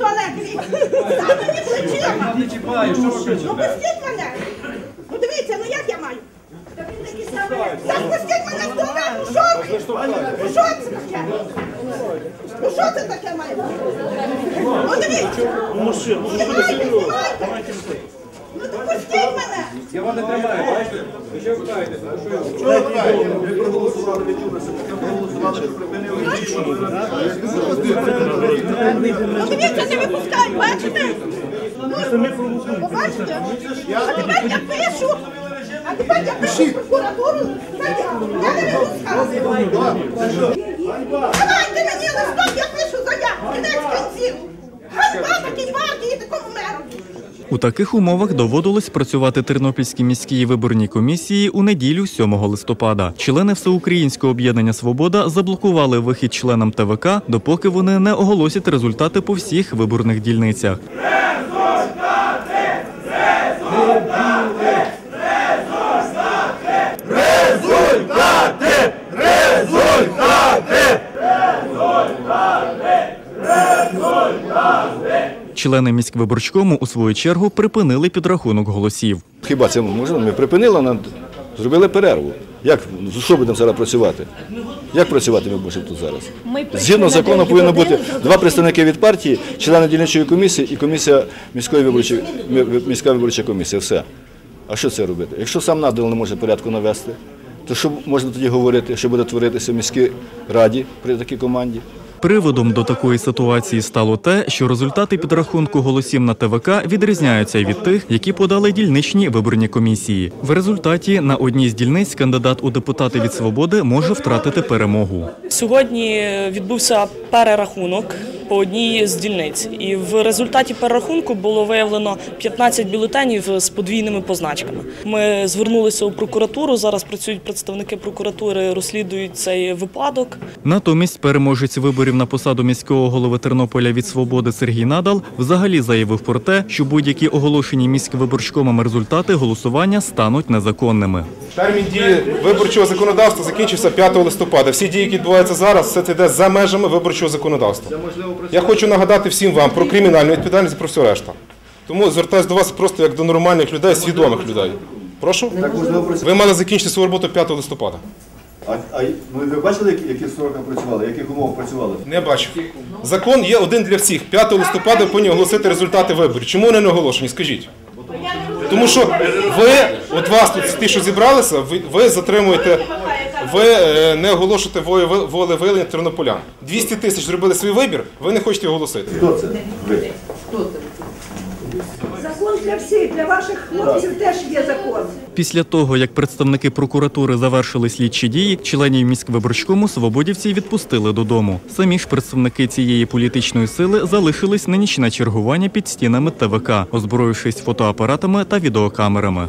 туалет. Мені плечима. Не чіпаю, що ви Ну кричите? пустіть мене. Ну дивіться, ну як я маю? Так пустіть мене в туалет, ну що ви? Ну що це таке? Ну що це таке має бути? Ну дивіться. Ну знімайте, знімайте. Ну то пустіть мене. Я вам не тримаю, бачите? Ви що питаєтеся? Що я Ви проголосували, ви чули, що проголосували, що припинили Ну дивіться, не випускають, бачите? Ну, побачите? А тепер я пишу. А тепер я пишу в прокуратуру. Я не випускаю. Давайте мені У таких умовах доводилось працювати Тернопільській міській виборній комісії у неділю 7 листопада. Члени Всеукраїнського об'єднання Свобода заблокували вихід членам ТВК, допоки вони не оголосять результати по всіх виборних дільницях. Члени міськвиборчкому у свою чергу припинили підрахунок голосів. Хіба це можливо? Ми припинили, нам зробили перерву. Як, що будемо зараз працювати? Як працювати ми будемо тут зараз? Згідно закону повинно бути два представники від партії, члени дільничої комісії і комісія міської виборчої міська виборча комісія. Все. А що це робити? Якщо сам надал не може порядку навести, то що можна тоді говорити, що буде творитися в міській раді при такій команді? Приводом до такої ситуації стало те, що результати підрахунку голосів на ТВК відрізняються від тих, які подали дільничні виборні комісії. В результаті на одній з дільниць кандидат у депутати від свободи може втратити перемогу. Сьогодні відбувся перерахунок по одній з дільниць, і в результаті перерахунку було виявлено 15 бюлетенів з подвійними позначками. Ми звернулися у прокуратуру. Зараз працюють представники прокуратури, розслідують цей випадок. Натомість переможець виборів на посаду міського голови Тернополя від свободи Сергій Надал взагалі заявив про те, що будь-які оголошені міськвиборчкомом результати голосування стануть незаконними. Термін дії виборчого законодавства закінчився 5 листопада. Всі дії, які відбуваються зараз, все це йде за межами виборчого законодавства. Я хочу нагадати всім вам про кримінальну відповідальність і про все решта. Тому звертаюся до вас просто як до нормальних людей, свідомих людей. Прошу? Ви мали закінчити свою роботу 5 листопада. А, а ну, ви бачили, які, які строках працювали, яких умов працювали? Не бачу. Закон є один для всіх. 5 листопада повинні оголосити результати виборів. Чому вони не оголошені? Скажіть. Тому що ви, от вас тут ті, що зібралися, ви, ви затримуєте, ви е, не оголошуєте волі волевиявлення тернополян. 200 тисяч зробили свій вибір, ви не хочете оголосити. Хто це? Ви. Закон для всіх, для ваших хлопців теж є закон. Після того, як представники прокуратури завершили слідчі дії, членів міськвиборчкому свободівці відпустили додому. Самі ж представники цієї політичної сили залишились на нічне чергування під стінами ТВК, озброївшись фотоапаратами та відеокамерами.